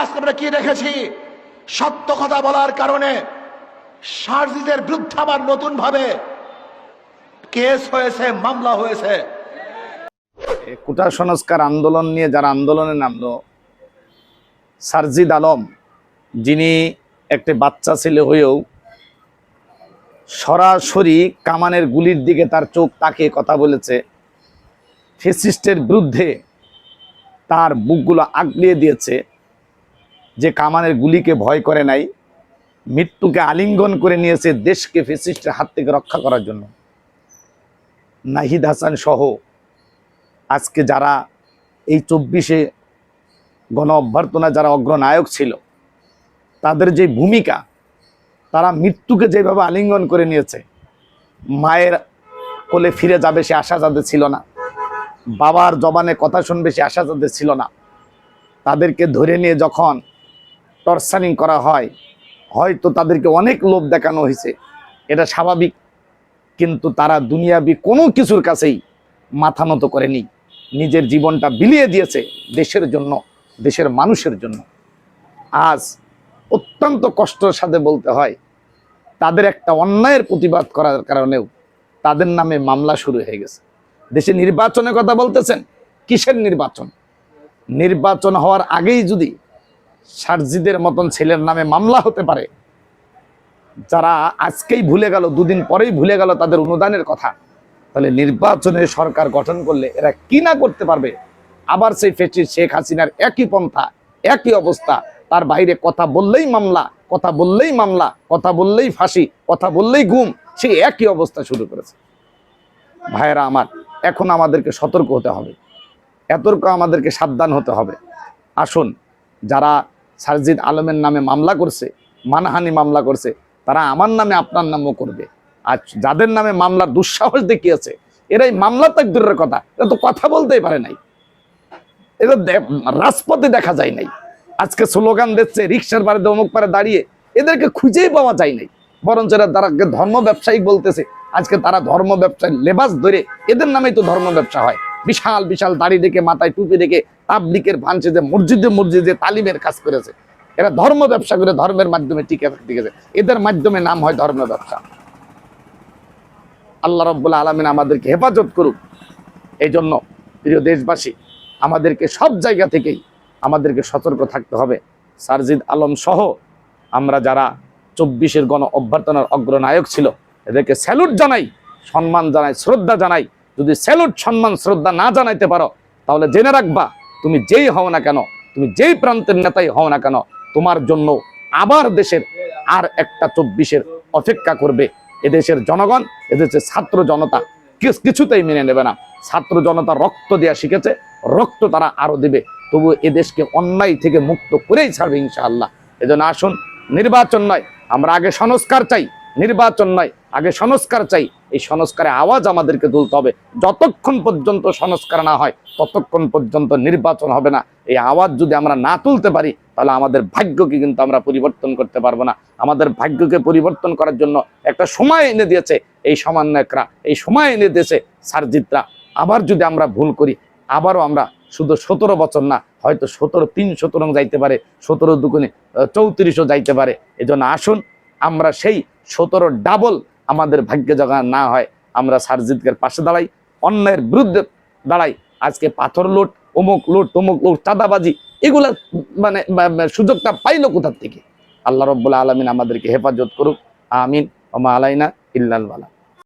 আজকে আমরা কি দেখেছি? সত্য কথা বলার কারণে সারজিদের বিরুদ্ধে আবার নতুন ভাবে কেস হয়েছে, মামলা হয়েছে। এ কোটা সংস্কার আন্দোলন নিয়ে যারা আন্দোলনে নামলো, সারজিদ আলম, যিনি একটি বাচ্চা ছেলে হয়েও সরাসরি কামানের গুলির দিকে তার চোখ তাকিয়ে কথা বলেছে, ফেসিস্টের বিরুদ্ধে তার বুকগুলো আগলিয়ে দিয়েছে। যে কামানের গুলিকে ভয় করে নাই, মৃত্যুকে আলিঙ্গন করে নিয়েছে দেশকে ফেসিস্টের হাত থেকে রক্ষা করার জন্য। নাহিদ হাসান সহ আজকে যারা এই চব্বিশে গণ অভ্যর্থনা যারা অগ্রনায়ক ছিল, তাদের যে ভূমিকা, তারা মৃত্যুকে যেভাবে আলিঙ্গন করে নিয়েছে, মায়ের কোলে ফিরে যাবে সে আশা যাদের ছিল না, বাবার জবানে কথা শুনবে সে আশা যাদের ছিল না, তাদেরকে ধরে নিয়ে যখন টর্চারিং করা হয়, হয়তো তাদেরকে অনেক লোভ দেখানো হয়েছে। এটা স্বাভাবিক, কিন্তু তারা দুনিয়াবি কোনো কিছুর কাছেই মাথা নত করেনি। নিজের জীবনটা বিলিয়ে দিয়েছে দেশের জন্য, দেশের মানুষের জন্য। আজ অত্যন্ত কষ্টের সাথে বলতে হয়, তাদের একটা অন্যায়ের প্রতিবাদ করার কারণেও তাদের নামে মামলা শুরু হয়ে গেছে। দেশে নির্বাচনের কথা বলতেছেন, কিসের নির্বাচন? নির্বাচন হওয়ার আগেই যদি সারজিদের মতন ছেলের নামে মামলা হতে পারে। যারা আজকেই ভুলে গেল, দুদিন পরেই ভুলে গেল তাদের অনুদানের কথা, তাহলে নির্বাচনে সরকার গঠন করলে এরা কি না করতে পারবে? আবার সেই ফেসি শেখ হাসিনার একই পন্থা, একই অবস্থা, তার বাইরে কথা বললেই মামলা, কথা বললেই মামলা, কথা বললেই ফাঁসি, কথা বললেই গুম, সেই একই অবস্থা শুরু করেছে। ভাইয়েরা আমার, এখন আমাদেরকে সতর্ক হতে হবে। এতর্ক আমাদেরকে সাবধান হতে হবে। আসুন, যারা সারজিদ আলমের নামে মামলা করছে, মানহানি মামলা করছে, তারা আমার নামে আপনার নামও করবে। আর যাদের নামে মামলার দুঃসাহস দেখিয়েছে, এরাই মামলা তাকদুরের কথা। এরা তো কথা বলতেই পারে নাই। এটা রাজপথে দেখা যায় নাই। আজকে স্লোগান দিচ্ছে, রিক্সার বাড়িতে অমুক পারে দাঁড়িয়ে। এদেরকে খুঁজেই পাওয়া যায় নাই। বরঞ্চ এরা তারা ধর্ম ব্যবসায়িক বলতেছে, আজকে তারা ধর্ম ব্যবসায় লেবাস ধরে, এদের নামেই তো ধর্ম ব্যবসা হয়। বিশাল বিশাল দাড়ি রেখে মাথায় টুপি রেখে তাবলিকের ভাঙছে যে, মসজিদে মসজিদে তালিমের কাজ করেছে। এরা ধর্ম ব্যবসা করে ধর্মের মাধ্যমে টিকে গেছে। এদের মাধ্যমে নাম হয় ধর্ম ব্যবসা। আল্লাহ রব্বুল্লা আলমিন আমাদেরকে হেফাজত করুক। এই জন্য প্রিয় দেশবাসী, আমাদেরকে সব জায়গা থেকেই আমাদেরকে সতর্ক থাকতে হবে। সারজিদ আলম সহ আমরা যারা চব্বিশের গণ অভ্যর্থনার অগ্রনায়ক ছিল, এদেরকে স্যালুট জানাই, সম্মান জানাই, শ্রদ্ধা জানাই। যদি স্যালুট সম্মান, শ্রদ্ধা না জানাইতে পারো, তাহলে জেনে রাখবা, তুমি যেই হও না কেন, তুমি যেই প্রান্তের নেতাই হও না কেন, তোমার জন্য আবার দেশের আর একটা চব্বিশের অপেক্ষা করবে এদেশের জনগণ, এদেশের ছাত্র জনতা। কিছুতেই মেনে নেবে না। ছাত্র জনতা রক্ত দেওয়া শিখেছে, রক্ত তারা আরও দেবে। তবু এদেশকে অন্যায় থেকে মুক্ত করেই ছাড়বে ইনশাআল্লাহ। এজন্য আসুন, নির্বাচন নয়, আমরা আগে সংস্কার চাই। নির্বাচন নয়, আগে সংস্কার চাই। এই সংস্কারে আওয়াজ আমাদেরকে তুলতে হবে। যতক্ষণ পর্যন্ত সংস্কার না হয়, ততক্ষণ পর্যন্ত নির্বাচন হবে না। এই আওয়াজ যদি আমরা না তুলতে পারি, তাহলে আমাদের ভাগ্যকে কিন্তু আমরা পরিবর্তন করতে পারব না। আমাদের ভাগ্যকে পরিবর্তন করার জন্য একটা সময় এনে দিয়েছে এই সমন্বয়করা। এই সময় এনে দিয়েছে সারজিতরা। আবার যদি আমরা ভুল করি, আবারও আমরা শুধু সতেরো বছর না, হয়তো সতেরো, তিন সতেরো যাইতে পারে, সতেরো দুগুণে চৌত্রিশও যাইতে পারে। এজন্য আসুন আমরা সেই সতেরো ডাবল আমাদের ভাগ্যে যখন না হয়, আমরা সারজিৎকের পাশে দাঁড়াই অন্যায়ের বিরুদ্ধে দাঁড়াই। আজকে পাথর লোট, অমুক লোট, তমুক লোট, চাঁদাবাজি, এগুলা মানে সুযোগটা পাইলো কোথার থেকে? আল্লাহ রব্বুল্লা আলমিন আমাদেরকে হেফাজত করুক, আমিন, ওমা আলাইনা ইল্লাল বালা।